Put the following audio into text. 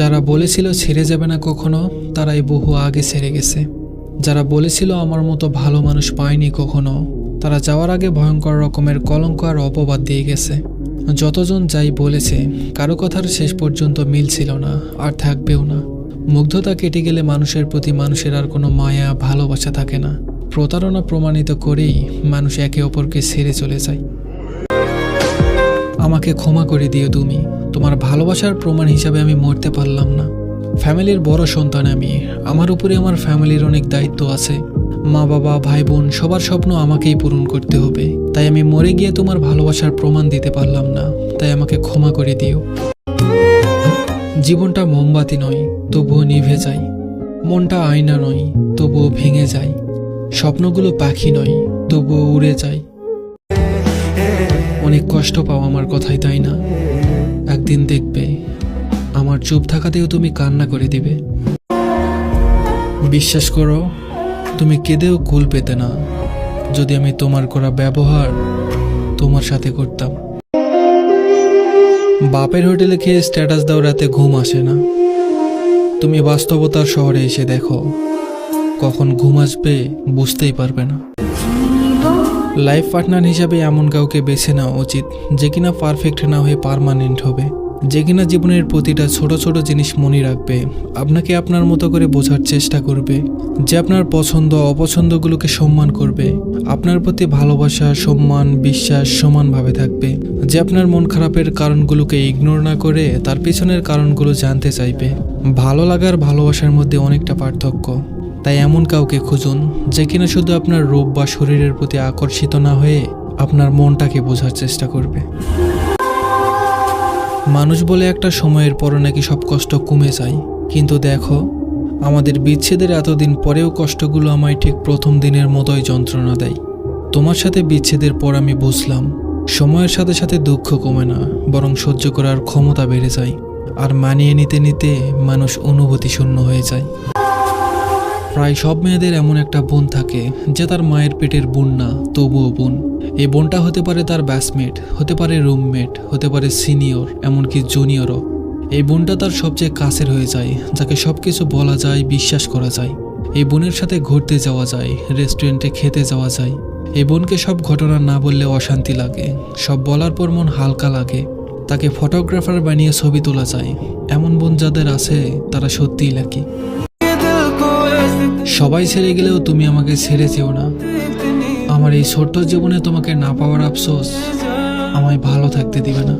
যারা বলেছিল ছেড়ে যাবে না কখনো, তারাই বহু আগে ছেড়ে গেছে। যারা বলেছিল আমার মতো ভালো মানুষ পায়নি কখনো, তারা যাওয়ার আগে ভয়ঙ্কর রকমের কলঙ্ক আর অপবাদ দিয়ে গেছে। যতজন যাই বলেছে, কারও কথার শেষ পর্যন্ত মিল ছিল না, আর থাকবেও না। মুগ্ধতা কেটে গেলে মানুষের প্রতি মানুষের আর কোনো মায়া, ভালোবাসা থাকে না। প্রতারণা প্রমাণিত করেই মানুষ একে অপরকে ছেড়ে চলে যায়। আমাকে ক্ষমা করে দিও তুমি। তোমার ভালোবাসার প্রমাণ হিসাবে আমি মরতে পারলাম না। ফ্যামিলির বড় সন্তান আমি। আমার উপরে আমার ফ্যামিলির অনেক দায়িত্ব আছে। মা, বাবা, ভাই, বোন, সবার স্বপ্ন আমাকেই পূরণ করতে হবে। তাই আমি মরে গিয়ে তোমার ভালোবাসার প্রমাণ দিতে পারলাম না। তাই আমাকে ক্ষমা করে দিও। জীবনটা মোমবাতি নয়, তবুও নিভে যায়। মনটা আয়না নয়, তবুও ভেঙে যায়। স্বপ্নগুলো পাখি নয়, তবুও উড়ে যায়। অনেক কষ্ট পাও আমার কথাই তাই না? একদিন দেখবে। আমার চুপ থাকাতেও তুমি কান্না করে দিবে। বিশ্বাস করো, তুমি কেঁদেও কুল পেতে না। যদি আমি তোমার করা ব্যবহার তোমার সাথে করতাম। বাপের হোটেলে খেয়ে স্ট্যাটাস দাও রাতে ঘুম আসে না। তুমি বাস্তবতার শহরে এসে দেখো, কখন ঘুম আসবে বুঝতেই পারবে না। লাইফ পার্টনার হিসাবে এমন কাউকে বেছে নেওয়া উচিত, যে কিনা পারফেক্ট না হয়ে পারমানেন্ট হবে। যে কিনা জীবনের প্রতিটা ছোট ছোট জিনিস মনে রাখবে, আপনাকে আপনার মতো করে বোঝার চেষ্টা করবে, যে আপনার পছন্দ, অপছন্দগুলোকে সম্মান করবে। আপনার প্রতি ভালোবাসা, সম্মান, বিশ্বাস সমানভাবে থাকবে। যে আপনার মন খারাপের কারণগুলোকে ইগনোর না করে তার পিছনের কারণগুলো জানতে চাইবে। ভালো লাগার ভালোবাসার মধ্যে অনেকটা পার্থক্য। তাই এমন কাউকে খুঁজুন, যে কিনা শুধু আপনার রূপ বা শরীরের প্রতি আকর্ষিত না হয়ে আপনার মনটাকে বোঝার চেষ্টা করবে। মানুষ বলে একটা সময়ের পরে নাকি সব কষ্ট কমে যায়। কিন্তু দেখো, আমাদের বিচ্ছেদের এতদিন পরেও কষ্টগুলো আমায় ঠিক প্রথম দিনের মতোই যন্ত্রণা দেয়। তোমার সাথে বিচ্ছেদের পর আমি বুঝলাম, সময়ের সাথে সাথে দুঃখ কমে না, বরং সহ্য করার ক্ষমতা বেড়ে যায়। আর মানিয়ে নিতে নিতে মানুষ অনুভূতি শূন্য হয়ে যায়। প্রায় সব মেয়েদের এমন একটা বোন থাকে, যে তার মায়ের পেটের বোন না, তবুও বোন। এই বোনটা হতে পারে তার ব্যাসমেট হতে পারে রুমমেট, হতে পারে সিনিয়র, এমনকি জুনিয়রও। এই বোনটা তার সবচেয়ে কাছের হয়ে যায়, যাকে সব কিছু বলা যায়, বিশ্বাস করা যায়। এই বোনের সাথে ঘুরতে যাওয়া যায়, রেস্টুরেন্টে খেতে যাওয়া যায়। এই বোনকে সব ঘটনা না বললে অশান্তি লাগে, সব বলার পর মন হালকা লাগে। তাকে ফটোগ্রাফার বানিয়ে ছবি তোলা যায়, এমন বোন যাদের আছে, তারা সত্যিই লাকি। সবাই ছেড়ে গেলেও তুমি আমাকে ছেড়ে যেও না। আমার এই ছোট্ট জীবনে তোমাকে না পাওয়ার আফসোস আমায় ভালো থাকতে দিবে না।